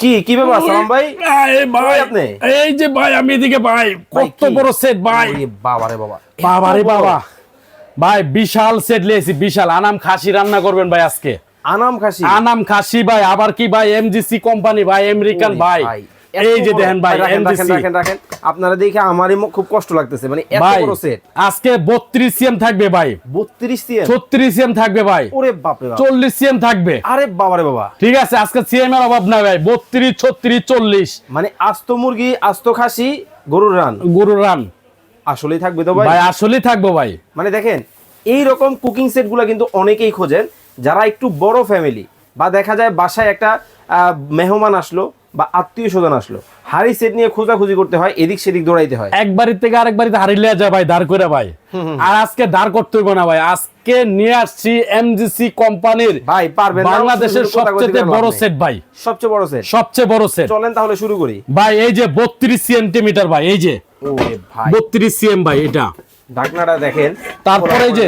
কি কি ব্যাপার সালাম ভাই? এই ভাই আপনি? এই যে ভাই আমি এদিকে ভাই কত বড় সেট ভাই? বাবা রে বাবা। বাবা রে বাবা। ভাই বিশাল সেট লিয়েছি বিশাল। আনাম খাসি রান্না করবেন ভাই আজকে। আনাম খাসি? আনাম খাসি ভাই আবার কি ভাই এমজিসি কোম্পানি ভাই আমেরিকান ভাই। এই যে দেখেন ভাই রাখেন, রাখেন, রাখেন। আপনারা দেখে আমারই খুব কষ্ট লাগতেছে মানে এত বড় সেট আজকে বত্রিশ সিএম থাকবে ভাই। 32 সিএম? ছত্রিশ সিএম থাকবে ভাই। ওরে বাপ রে বাপ। চল্লিশ সিএম থাকবে। আরে বাবা। ঠিক আছে আজকে সিএম এর অভাব নাই ভাই। বত্রিশ ছত্রিশ চল্লিশ। মানে আস্ত মুরগি আস্ত খাসি গরুর রান। গরুর রান। আসলেই থাকবে তো ভাই। ভাই আসলেই থাকব ভাই। মানে দেখেন এই রকম কুকিং সেটগুলো কিন্তু অনেকেই খোঁজেন যারা একটু বড় ফ্যামিলি বা দেখা যায় বাসায় একটা আহ, মেহমান আসলো বা আত্মীয় স্বজন আসলো। হাড়ি সেট নিয়ে খোঁজাখুঁজি করতে হয় এদিক সেদিক দৌড়াইতে হয়। এক বাড়ির থেকে আরেক বাড়িতে হারিয়ে যায় ভাই দাঁড় করে ভাই। আর আজকে দাঁড় করতে হইব না ভাই। আজকে নিয়ে আসছি এমজিসি কোম্পানির ভাই পারবেন? বাংলাদেশের সবচেয়ে বড় সেট ভাই। সবচেয়ে বড় সেট সবচেয়ে বড় সেট চলেন তাহলে শুরু করি। ভাই এই যে বত্রিশ সেন্টিমিটার ভাই এই যে। ওরে ভাই। বত্রিশ সিএম ভাই এটা। ঢাকনাটা দেখেন। তারপরে এই যে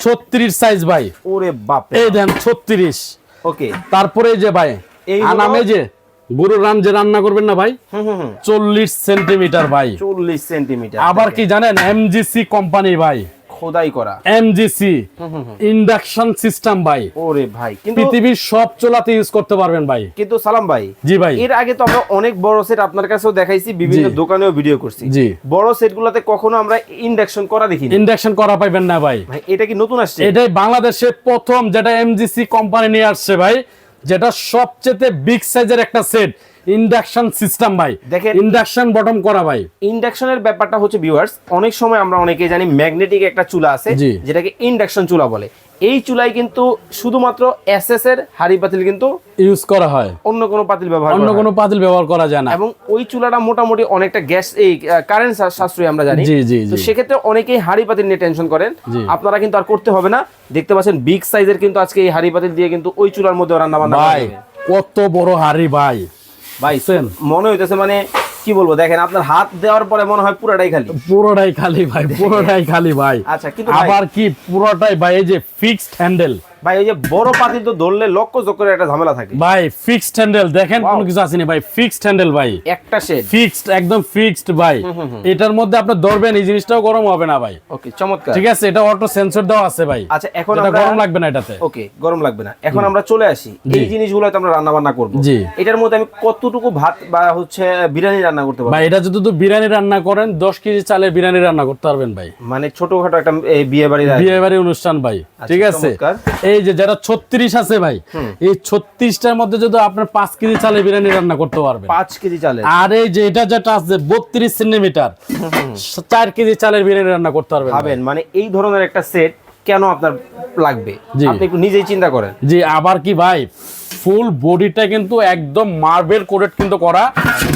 ছত্রিশ সাইজ ভাই। ওরে বাপ এই দেন ছত্রিশ। ওকে। তারপরে যে ভাই এই আনাম এই যে গরুর রান যে রান্না করবেন না ভাই? চল্লিশ সেন্টিমিটার ভাই। চল্লিশ সেন্টিমিটার আবার কি জানেন? এমজিসি কোম্পানি ভাই। খোদাই করা। এমজিসি ইন্ডাকশন সিস্টেম ভাই। ওরে ভাই কিন্তু পৃথিবীর সব চুলাতে ইউজ করতে পারবেন ভাই। কিন্তু সালাম ভাই জি ভাই। এর আগে তো আমরা অনেক বড় সেট আপনার কাছেও দেখাইছি বিভিন্ন দোকানেও ভিডিও করছি। জি। বড় সেটগুলোতে কখনো আমরা ইন্ডাকশন করা দেখিনি। ইন্ডাকশন করা পাইবেন না ভাই। ভাই এটা কি নতুন আসছে? এটাই বাংলাদেশে প্রথম যেটা এমজিসি কোম্পানি নিয়ে আসছে ভাই। যেটা সবচেয়ে বিগ সাইজের একটা সেট ইন্ডাকশন সিস্টেম ভাই। দেখেন- ইন্ডাকশন বটম করা ভাই। ইন্ডাকশনের ব্যাপারটা হচ্ছে ভিউয়ার্স অনেক সময় আমরা অনেকেই জানি ম্যাগনেটিক একটা চুলা আছে যেটাকে ইন্ডাকশন চুলা বলে। এই চুলায় কিন্তু শুধুমাত্র এসএস এর হাড়ি পাতিল কিন্তু ইউজ করা হয়। অন্য কোনো পাতিল ব্যবহার অন্য কোনো পাতিল ব্যবহার করা যায় না। এবং ওই চুলাটা মোটামুটি অনেকটা গ্যাস এই কারেন্ট সাশ্রয়ী আমরা জানি। তো। সেক্ষেত্রে অনেকেই হাড়ি পাতিল নিয়ে টেনশন করেন। আপনারা কিন্তু আর করতে হবে না। দেখতে পাচ্ছেন বিগ সাইজের কিন্তু আজকে এই হাড়ি পাতিল দিয়ে কিন্তু ওই চুলার মধ্যে রান্না বান্না কত বড় হাড়ি ভাই। ভাই সেন। মনে হইতেছে মানে কি বলব দেখেন আপনার হাত দেওয়ার পরে মনে হয় পুরোটাই খালি। পুরোটাই খালি ভাই পুরোটাই খালি ভাই। আচ্ছা, কিন্তু আবার কি পুরোটাই ভাই এই যে ফিক্সড হ্যান্ডেল ভাই ওই যে বড় পাতিল তো ধরলে লক্ষ চক্করের একটা ঝামেলা থাকে। ভাই ফিক্সড হ্যান্ডেল দেখেন কোনো কিছু আসেনি ভাই? ফিক্সড হ্যান্ডেল ভাই। একটা শেড ফিক্সড একদম ফিক্সড ভাই। এটার মধ্যে আপনি ধরবেন এই জিনিসটাও গরম হবে না ভাই। ওকে চমৎকার। ঠিক আছে এটা অটো সেন্সর দেওয়া আছে ভাই। আচ্ছা এখন এটা গরম লাগবে না এটাতে। ওকে গরম লাগবে না। এখন আমরা চলে আসি। এই জিনিসগুলো আমরা রান্না বান্না করব। জি। এটার মধ্যে আমি কতটুকু ভাত বা হচ্ছে বিরিয়ানি রান্না করতে পারব? ভাই এটা যদি তো বিরিয়ানি রান্না করেন দশ কেজি চালের বিরিয়ানি রান্না করতে পারবেন ভাই। মানে ছোটখাটো একটা বিয়ে বাড়ির বিয়ে বাড়ি অনুষ্ঠান ভাই। ঠিক আছে? চমৎকার। এই যে যারা ছত্রিশ আছে ভাই এই ছত্রিশটার মধ্যে যদি আপনার পাঁচ কেজি চালে বিরিয়ানি রান্না করতে পারবে পাঁচ কেজি চালে আর এই যে এটা যেটা আছে বত্রিশ সেন্টিমিটার চার কেজি চালের বিরিয়ানি রান্না করতে পারবে মানে এই ধরনের একটা সেট কেন আপনার লাগবে? আপনি একটু নিজেই চিন্তা করেন। জি আবার কি ভাই? ফুল বডিটা কিন্তু একদম মার্বেল কোটেড কিন্তু করা।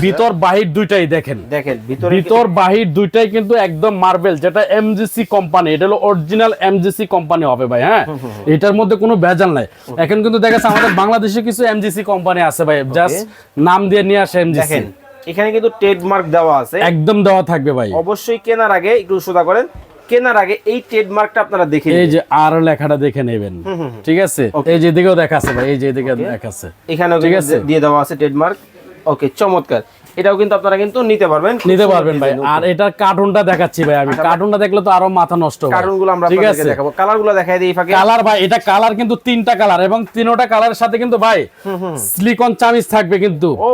ভিতর বাহির দুইটাই দেখেন। দেখেন ভিতর বাহির দুইটাই কিন্তু একদম মার্বেল যেটা এমজিসি কোম্পানি এটা হলো অরিজিনাল এমজিসি কোম্পানি হবে ভাই হ্যাঁ? এটার মধ্যে কোনো ভেজাল নাই। এখন কিন্তু দেখা যাচ্ছে আমাদের বাংলাদেশে কিছু এমজিসি কোম্পানি আছে ভাই জাস্ট নাম দিয়ে নিয়ে আসে এমজিসি দেখেন এখানে কিন্তু ট্রেডমার্ক দেওয়া আছে। একদম দেওয়া থাকবে ভাই। অবশ্যই কেনার আগে একটু সোজা করেন কেনার আগে এই ট্রেডমার্কটা আপনারা দেখে এই যে আর লেখাটা দেখে নেবেন। ঠিক আছে? এই যে দিকেও দেখাচ্ছে ভাই এই যে দিকে দেখাচ্ছে। এখানে এখানেও ঠিক আছে। দিয়ে দেওয়া আছে ট্রেডমার্ক ওকে চমৎকার। এটাও কিন্তু আপনারা কিন্তু নিতে পারবেন। নিতে পারবেন ভাই। আর এটার কার্টুনটা দেখাচ্ছি ভাই আমি। কার্টুনটা দেখলে তো আরও মাথা নষ্ট ভাই। কার্টুনগুলো আমরা আপনাদেরকে দেখাবো। কালারগুলো দেখাই দিই ফাঁকে। কালার ভাই এটা কালার কিন্তু তিনটা কালার এবং তিনোটা কালারের সাথে কিন্তু ভাই সিলিকন চামিজ থাকবে কিন্তু। ও,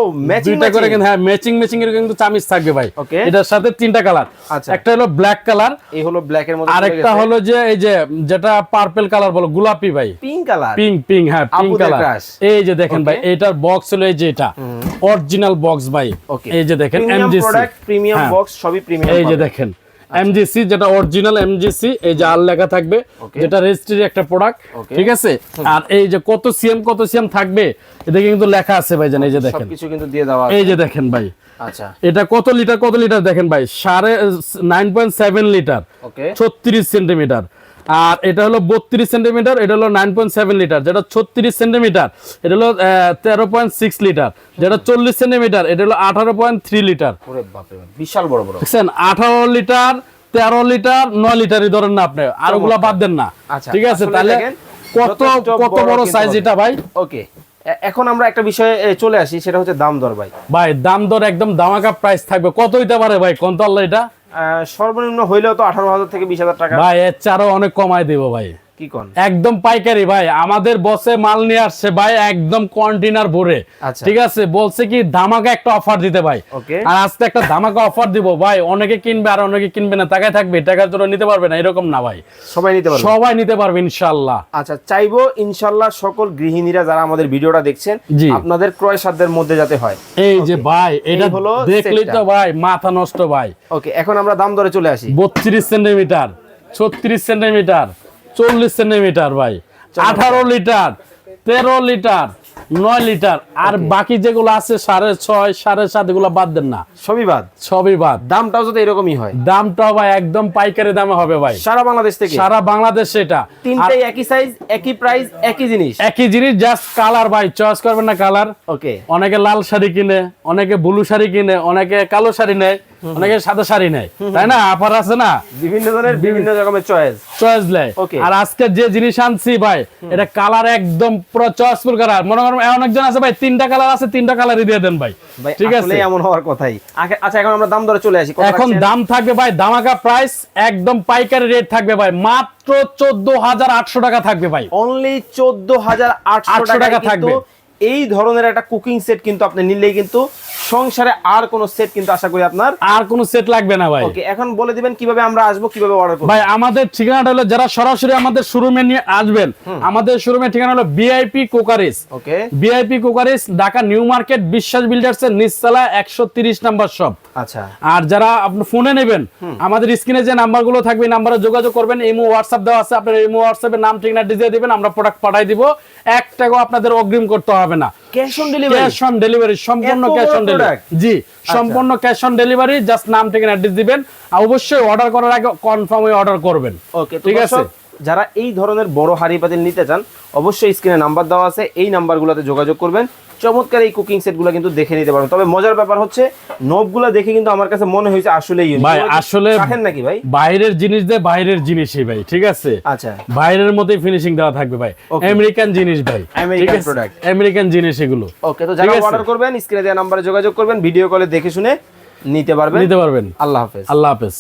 দুইটা করে কিন্তু হ্যাঁ ম্যাচিং ম্যাচিং এর কিন্তু চামিচ থাকবে ভাই. এটার সাথে তিনটা কালার আচ্ছা। একটা হলো ব্ল্যাক কালার এই হলো ব্ল্যাক এর মধ্যে আরেকটা হলো যে এই যে যেটা পার্পল কালার বলো গোলাপি ভাই। পিঙ্ক কালার পিঙ্ক পিঙ্ক হ্যাঁ পিঙ্ক কালার এই যে দেখেন ভাই এটার বক্স হলো এই যে এটা। অরিজিনাল বক্স ভাই। এই যে দেখেন এমজিসি প্রোডাক্ট প্রিমিয়াম। বক্স সবই প্রিমিয়াম এই যে দেখেন এমজিসি যেটা অরিজিনাল এমজিসি এই যে আর লেখা থাকবে যেটা রেজিস্ট্রির একটা প্রোডাক্ট ঠিক আছে? আর এই যে কত সিএম কত সিএম থাকবে এদিকে কিন্তু লেখা আছে ভাই জান এই যে দেখেন। সবকিছু কিন্তু দিয়ে দেওয়া আছে। এই যে দেখেন ভাই। আচ্ছা। এটা কত লিটার কত লিটার দেখেন ভাই? সাড়ে নাইন পয়েন্ট সেভেন লিটার। ছত্রিশ সেন্টিমিটার আর এটা হলো বত্রিশ সেন্টিমিটার এটা হলো নাইন পয়েন্ট সেভেন লিটার যেটা ছত্রিশ সেন্টিমিটার এটা হলো তেরো পয়েন্ট সিক্স লিটার যেটা চল্লিশ সেন্টিমিটার এটা হলো আঠারো পয়েন্ট থ্রি লিটার। বিশাল বড় বড়। দেখছেন? আঠারো লিটার তেরো লিটার নয় লিটারই ধরেন না আপনি আর ওগুলা বাদ দেন না। আচ্ছা, ঠিক আছে তাহলে কত কত বড় সাইজ। এটা ভাই? ওকে এখন আমরা একটা বিষয়ে চলে আসি সেটা হচ্ছে দাম দর ভাই। ভাই দাম দর একদম দামাকা প্রাইস থাকবে। কত হইতে পারে ভাই? কোন আল্লাহ এটা? সর্বনিম্ন হইলেও তো আঠারো হাজার থেকে বিশ হাজার টাকা। ভাই, এর চারও অনেক কমায় দেবো ভাই। কি কন? একদম পাইকারি ভাই আমাদের বসে মাল নিয়ে আসছে ভাই একদম কন্টেনার ভরে। আচ্ছা। ঠিক আছে? বলছে কি ধামাকা একটা অফার দিতে ভাই। আর আজকে একটা ধামাকা অফার দিব ভাই অনেকে কিনবে আর অনেকে কিনবে না থাকবে টাকা তোরা নিতে পারবে না এরকম না ভাই। সবাই নিতে পারবে। সবাই নিতে পারবে আচ্ছা চাইব সকল গৃহিণীরা যারা আমাদের ভিডিওটা দেখছেন আপনাদের ক্রয় সাধ্যের মধ্যে যাতে হয়। এই যে ভাই এটা হলো দেখলি তো ভাই মাথা নষ্ট ভাই। ওকে এখন আমরা দাম দরে চলে আসি। বত্রিশ সেন্টিমিটার ছত্রিশ সেন্টিমিটার। চল্লিশ সেন্টিমিটার ভাই। আঠারো লিটার তেরো লিটার নয় লিটার। আর বাকি যেগুলো আছে সাড়ে ছয় সাড়ে সাত এগুলো বাদ দেন না। সবই বাদ? সবই বাদ। দামটাও যাতে এরকমই হয়? দামটাও ভাই একদম পাইকারি দামে হবে ভাই। সারা বাংলাদেশ থেকে? সারা বাংলাদেশ এটা। তিনটাই একই সাইজ একই প্রাইস একই জিনিস? একই জিনিস জাস্ট কালার ভাই চয়েস করবেন না কালার ওকে অনেকে লাল শাড়ি কিনে অনেকে ব্লু শাড়ি কিনে অনেকে কালো শাড়ি নেয়। অনেকে সাদা শাড়ি নেয় তাই না? আপার আছে না? বিভিন্ন ধরনের বিভিন্ন রকমের চয়েস চয়েস নেয়। আর আজকে যে জিনিস আনছি ভাই এটা কালার একদম পুরো চয়েসফুল কালার মনে করেন এমন একজন আছে ভাই তিনটা কালার আছে তিনটা কালারই দিয়ে দেন ভাই। ঠিক আছে? এমন হওয়ার কথাই। আচ্ছা এখন আমরা দাম দরে চলে আসি এখন দাম থাকবে ভাই দামাকা প্রাইস একদম পাইকারি রেট থাকবে ভাই। মাত্র চোদ্দ হাজার আটশো টাকা থাকবে ভাই। অনলি চোদ্দ হাজার আটশো টাকা থাকবে। এই ধরনের একটা কুকিং সেট কিন্তু আপনি নিলেই কিন্তু সংসারে আর কোন সেট কিন্তু আশা করি আপনার আর কোনো সেট লাগবে না ভাই। ওকে এখন বলে দিবেন কীভাবে আমরা আসব কীভাবে অর্ডার করব? ভাই আমাদের ঠিকানাটা হলো যারা সরাসরি আমাদের শোরুমে নিয়ে আসবেন আমাদের শোরুমের ঠিকানা হলো বিআইপি কোকারিস okay BIP কোকারিস Dhaka new market Biswas builders এর নিচতলা একশো তিরিশ নাম্বার শপ আচ্ছা। আর যারা আপনি ফোনে নেবেন আমাদের স্ক্রিনে যে নাম্বারগুলো থাকবে নাম্বারে যোগাযোগ করবেন ইমো হোয়াটসঅ্যাপ দেওয়া আছে আপনার ইমো হোয়াটসঅ্যাপে নাম ঠিকানা দিয়ে দিবেন আমরা প্রোডাক্ট পাঠিয়ে দিব। এক টাকাও আপনাদের অগ্রিম করতে হবে না। Cash on delivery cash on delivery সম্পূর্ণ ক্যাশ অন ডেলিভারি আচ্ছা। জি সম্পূর্ণ ক্যাশ অন ডেলিভারি জাস্ট নাম ঠিকানা অ্যাড্রেস দিবেন। আর অবশ্যই অর্ডার করার আগে কনফার্ম হয়ে অর্ডার করবেন। ওকে ঠিক আছে? যারা এই ধরনের বড় হাড়ি পাতিল নিতে চান অবশ্যই স্ক্রিনে নাম্বার দেওয়া আছে। এই নাম্বারগুলোতে যোগাযোগ করবেন। চমৎকার এই কুকিং সেটগুলো কিন্তু দেখে নিতে পারেন তবে মজার ব্যাপার হচ্ছে নবগুলো দেখে কিন্তু আমার কাছে মনে হয়েছে unique। ভাই আসলে কাঠের নাকি ভাই? বাইরের জিনিস দিয়ে বাইরের জিনিসই ভাই ঠিক আছে? আচ্ছা। বাইরের মধ্যে ফিনিশিং দেওয়া থাকবে ভাই। আমেরিকান জিনিস ভাই আছে? product. আমেরিকান জিনিস এগুলো। ওকে তো যারা অর্ডার করবেন স্ক্রিনে দেওয়া নাম্বারে যোগাযোগ করবেন ভিডিও কলে দেখে শুনে নিতে পারবেন। নিতে পারবেন। আল্লাহ হাফেজ। আল্লাহ হাফেজ।